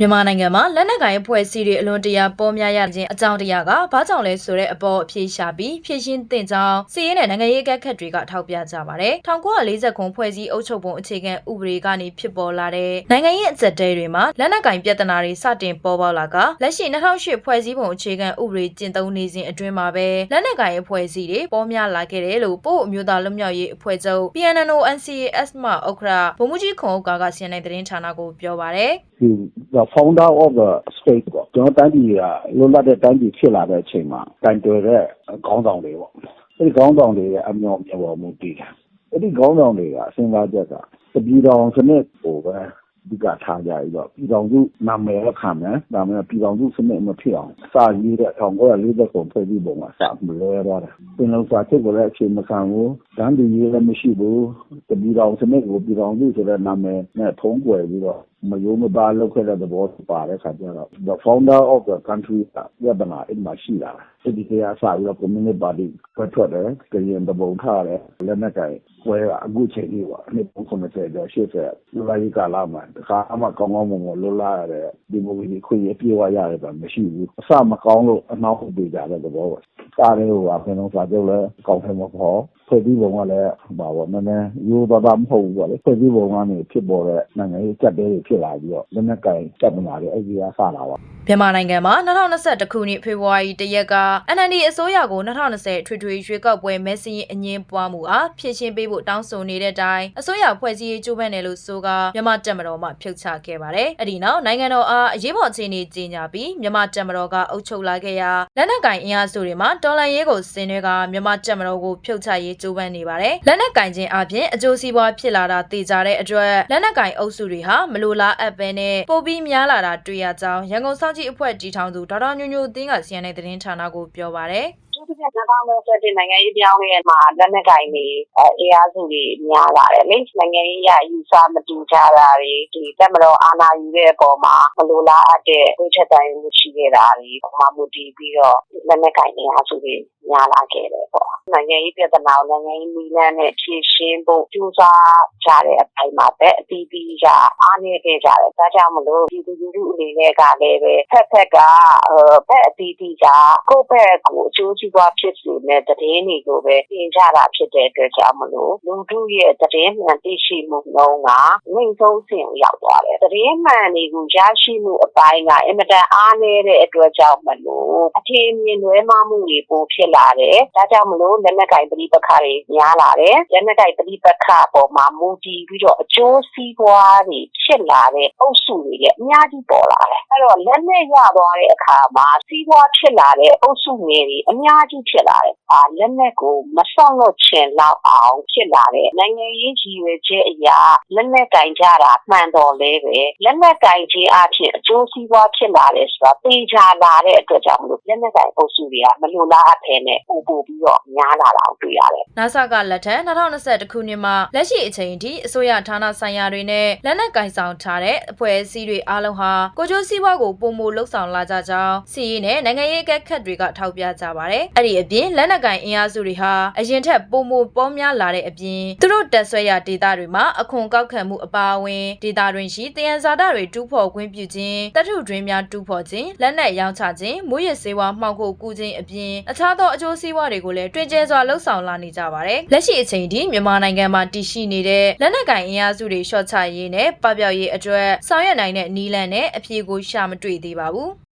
မြန်မာနိုင်ငံမှာလက်နက်ကိုင်အဖွဲ့အစည်းတွေအလွန်တရာပေါ်များရခြင်းအကြောင်းတရားကဘာကြောင့်လဲဆိုတဲ့အပေါ်အဖြေရှာပြီးဖြည့်ရှင်းတင်ကြောင်းစီးရဲနဲ့နိုင်ငံရေးအကဲခတ်တွေကထောက်ပြကြပါတယ်။1940ခုဖွဲ့စည်းအုပ်ချုပ်ပုံအခြေခံဥပဒေကနေဖြစ်ပေါ်လာတဲ့နိုင်ငံရေးအကြက်တဲတွေမှာလက်နက်ကိုင်ပြဿနာတွေစတင်ပေါ်ပေါက်လာကလက်ရှိ2008ဖွဲ့စည်းပုံအခြေခံဥပဒေကျင့်သုံးနေစဉ်အတွင်းမှာပဲလက်နက်ကိုင်အဖွဲ့အစည်းတွေပေါ်များလာခဲ့တယ်လို့ပို့အမျိုးသားလွတ်မြောက်ရေးအဖွဲ့ချုပ် PNNO NCAS မှဥက္ကရာဗိုလ်မှူးကြီးခွန်ဥက္ကာကစီရင်တဲ့သတင်းဌာနကိုပြောပါတယ်။ he the founder of the state ပေါ့ကျွန်တော်တိုင်းပြည်ကလွတ်လပ်တဲ့တိုင်းပြည်ဖြစ်လာတဲ့အချိန်မှာတိုင်တွယ်တဲ့ခေါင်းဆောင်တွေပေါ့အဲဒီခေါင်းဆောင်တွေရဲ့အမျှော်မျှော်မှုတည်တယ်အဲဒီခေါင်းဆောင်တွေကအစဉ်းစားချက်ကတပြည်တော်စနစ်ကိုပဲဒီကထားကြပြီးတော့ပြည်တော်စုနာမည်ရခံမယ်ဒါမှမဟုတ်ပြည်တော်စုစနစ်မဖြစ်အောင်အစာရေးတဲ့1940ခုဖွဲ့စည်းပုံကစမလွဲတော့တယ်ပြင်လုံးစာချုပ်ကိုလည်းအခြေမခံဘူးဒန်းဒီရေးလည်းမရှိဘူးတပြည်တော်စနစ်ကိုပြည်တော်စုဆိုတဲ့နာမည်နဲ့ထုံးကွယ်ပြီးတော့ မယိုးမသားလုပ်ခဲ့တဲ့သဘောပါတဲ့ခါကျတော့ the founder of the country ကပြဿနာအဲ့မှာရှိလာတယ်ဒီတရားစပြီးတော့ communist party ဖွဲ့ထွက်တယ်ကရင်တပုံထားတယ်လက်နက်ကင်ပွဲကအခုချိန်ကြီးပေါ့နှစ်90ကျော်80လူလာရေးကာလမှာတခါမှကောင်းကောင်းမွန်မွန်လွတ်လာရတဲ့ဒီမိုကရေစီခွင့်ရပြေဝရတယ်ဆိုတာမရှိဘူးအစမကောင်းလို့အနောက်ဟုတ်ပြေကြတဲ့သဘောပဲစားရဲဟိုကဘယ်လိုစာချုပ်လဲကောင်းတယ်မဟုတ်ဖွဲ့ပြီးပုံကလည်းပါပေါ့နည်းနည်းရိုးသားသားမဟုတ်ဘူးပေါ့လေဖွဲ့ပြီးပုံကနေဖြစ်ပေါ်တဲ့နိုင်ငံရေးကြက်တဲတွေဖြစ်လာပြီးတော့လက်နက်ကင်ကြက်ပနာတွေအဲ့ဒီကစလာပါ မြန်မာနိုင်ငံမှာ2021ခုနှစ်ဖေဖော်ဝါရီတရက်က NLD အစိုးရကို2020ထွေထွေရွေးကောက်ပွဲမဲစင်းရင်အငင်းပွားမှုအားဖြည့်ရှင်းပေးဖို့တောင်းဆိုနေတဲ့အတိုင်းအစိုးရဖွဲ့စည်းရေးကြိုးပမ်းတယ်လို့ဆိုကမြန်မာတပ်မတော်မှဖြုတ်ချခဲ့ပါတယ်။အဲ့ဒီနောက်နိုင်ငံတော်အားအရေးပေါ်အခြေအနေကြီးညာပြီးမြန်မာတပ်မတော်ကအုပ်ချုပ်လာခဲ့ရာလက်နက်ကင်အင်အားစုတွေမှာတော်လှန်ရေးကိုဆင်နွှဲကမြန်မာတပ်မတော်ကိုဖြုတ်ချရေးကြိုးပမ်းနေပါတယ်။လက်နက်ကင်ခြင်းအပြင်အကျိုးစီးပွားဖြစ်လာတာသိကြတဲ့အတွက်လက်နက်ကင်အုပ်စုတွေဟာမလိုလားအပ်ပဲနဲ့ပိုပြီးများလာတာတွေ့ရကြောင်းရန်ကုန်စောင့်ကြည့်အဖွဲ့တီထောင်သူဒေါက်တာညိုညိုအင်းကစီယန်တဲ့သတင်းဌာနကိုပြောပါတယ်သူက2021နိုင်ငံရေးပြောင်းလဲမှာလက်နက်ကင်တွေအဲအားစုတွေများလာတယ်လေနိုင်ငံရေးရယူဆမတူကြတာတွေဒီတက်မတော်အာဏာယူတဲ့အပေါ်မှာမလိုလားအပ်တဲ့ဝိချက်တိုင်းမှုရှိခဲ့တာတွေပုံမှန်မူတည်ပြီးတော့လက်နက်ကင်တွေအားစုတွေ များလာခဲ့တယ်ပေါ့နိုင်ငံရေးပြဿနာကိုနိုင်ငံရေးနည်းလမ်းနဲ့ဖြေရှင်းဖို့ကြိုးစားကြတဲ့အပိုင်းမှာပဲအသီးသီးကအားနည်းခဲ့ကြတယ်ဒါကြောင့်မလို့ဒီလူလူအနေနဲ့ကလည်းပဲဖက်ဖက်ကဘက်အသီးသီးကကိုယ့်ဘက်ကိုအကျိုးစီးပွားဖြစ်စေတဲ့တည်င်းတွေကိုပဲပြင်ကြတာဖြစ်တဲ့အတွက်ကြောင့်မလို့လူတို့ရဲ့တည်င်းမှန်သိရှိမှုနှုန်းကနှိမ့်ဆုံးဆင့်ရောက်သွားတယ်တည်င်းမှန်တွေကိုရရှိမှုအပိုင်းကအင်မတန်အားနည်းတဲ့အတွက်ကြောင့်မလို့အထင်မြင်လွဲမှားမှုတွေပိုဖြစ်လာတယ်ဒါကြောင့်မလို့လက်နက်ကင်ပဋိပက္ခတွေများလာတယ်လက်နက်ကင်ပဋိပက္ခအပေါ်မှာမူတည်ပြီးတော့အကျိုးစီးပွားတွေဖြစ်လာတဲ့အုပ်စုတွေလည်းအများကြီးပေါ်လာတယ် အဲ့တော့လက်နဲ့ရသွားတဲ့အခါမှာစီးပွားဖြစ်လာတဲ့အုပ်စုငယ်တွေအများကြီးဖြစ်လာတယ်အာလက်နဲ့ကိုမဆော့လို့ချင်လောက်အောင်ဖြစ်လာတဲ့နိုင်ငံရေးကြီးရွယ်ချက်အရာလက်နဲ့ကင်ကြတာမှန်တော်လဲပဲလက်နဲ့ကင်ခြင်းအဖြစ်အကျိုးစီးပွားဖြစ်လာတယ်ဆိုတာသိချလာတဲ့အတွက်ကြောင့်မလို့လက်နဲ့ကင်အုပ်စုတွေကမလိုလားအပ်ဖဲနဲ့ပို့ပို့ပြီးတော့များလာတာကိုတွေ့ရတယ်။နာဆာကလက်ထက်2021ခုနှစ်မှာလက်ရှိအချိန်ထိအစိုးရဌာနဆိုင်ရာတွေနဲ့လက်နက်ကင်ဆောင်ထားတဲ့အဖွဲ့အစည်းတွေအားလုံးဟာကိုကျိုးစည်းဝါးကိုပုံမလှုပ်ဆောင်လာကြကြောင်းစီရေးနဲ့နိုင်ငံရေးအကဲခတ်တွေကထောက်ပြကြပါတယ်။အဲ့ဒီအပြင်လက်နက်ကင်အင်အားစုတွေဟာအရင်ထက်ပုံမပေါများလာတဲ့အပြင်သူတို့တက်ဆွဲရာဒေသတွေမှာအခွန်ကောက်ခံမှုအပါအဝင်ဒေသတွင်ရှိတယံဇာတတွေတူးဖော်ခွင့်ပြုခြင်းတပ်ထုတွင်းများတူးဖော်ခြင်းလက်နက်ရောင်းချခြင်းမွေးရစေဝါမှောက်ဖို့ကူခြင်းအပြင်အခြားသောအကျိုးစီးပွားတွေကိုလည်းတွင်ကျဲစွာလှုပ်ဆောင်လာနေကြပါတယ်။လက်ရှိအချိန်ထိမြန်မာနိုင်ငံမှာတည်ရှိနေတဲ့လက်နက်ကင်အင်အားစုတွေရှော့ချရေးနဲ့ပပျောက်ရေးအတွက်ဆောင်ရွက်နိုင်တဲ့နည်းလမ်းနဲ့အဖြေကိုရှာမတွေ့သေးပါဘူး။